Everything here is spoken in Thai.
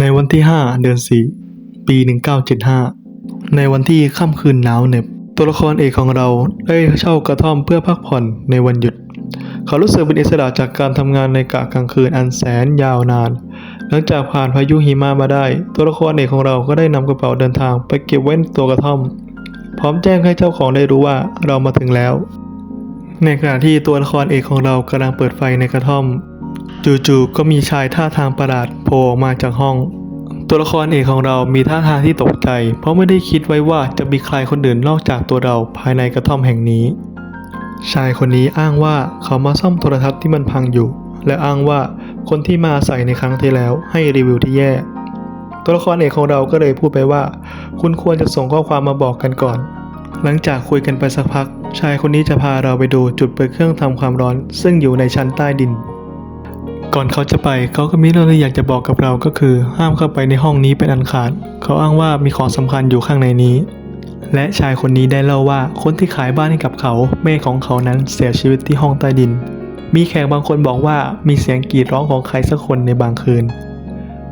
ในวันที่ 5 เดือน 4 ปี 1975 ในวันที่ค่ำคืนหนาวเหน็บ ตัวละครเอกของเราได้เช่ากระท่อมเพื่อพักผ่อนในวันหยุด เขารู้สึกเป็นอิสระจากการทำงานในกะกลางคืนอันแสนยาวนาน หลังจากผ่านพายุหิมะมาได้ ตัวละครเอกของเราก็ได้นำกระเป๋าเดินทางไปเก็บไว้นตัวกระท่อม พร้อมแจ้งให้เจ้าของได้รู้ว่าเรามาถึงแล้ว ในขณะที่ตัวละครเอกของเรากำลังเปิดไฟในกระท่อม จู่ๆก็มีชายท่าทางประหลาดโผล่ออกมาจากห้อง ตัวละครเอกของเรามีท่าทางที่ตกใจ เพราะไม่ได้คิดไว้ว่าจะมีใครคนอื่นนอกจากตัวเราภายในกระท่อมแห่งนี้ ชายคนนี้อ้างว่าเขามาซ่อมโทรทัศน์ที่มันพังอยู่ และอ้างว่าคนที่มาใส่ในครั้งที่แล้วให้รีวิวที่แย่ ตัวละครเอกของเราก็เลยพูดไปว่า คุณควรจะส่งข้อความมาบอกกันก่อน หลังจากคุยกันไปสักพัก ชายคนนี้จะพาเราไปดูจุดเปิดเครื่องทำความร้อน ซึ่งอยู่ในชั้นใต้ดิน ก่อนเขาจะไปเขาก็มีเรื่องที่อยากจะบอกกับเราก็คือ ห้ามเข้าไปในห้องนี้เป็นอันขาด เขาอ้างว่ามีของสำคัญอยู่ข้างในนี้ และชายคนนี้ได้เล่าว่าคนที่ขายบ้านให้กับเขา แม่ของเขานั้นเสียชีวิตที่ห้องใต้ดิน มีแขกบางคนบอกว่ามีเสียงกรีดร้องของใครสักคนในบางคืน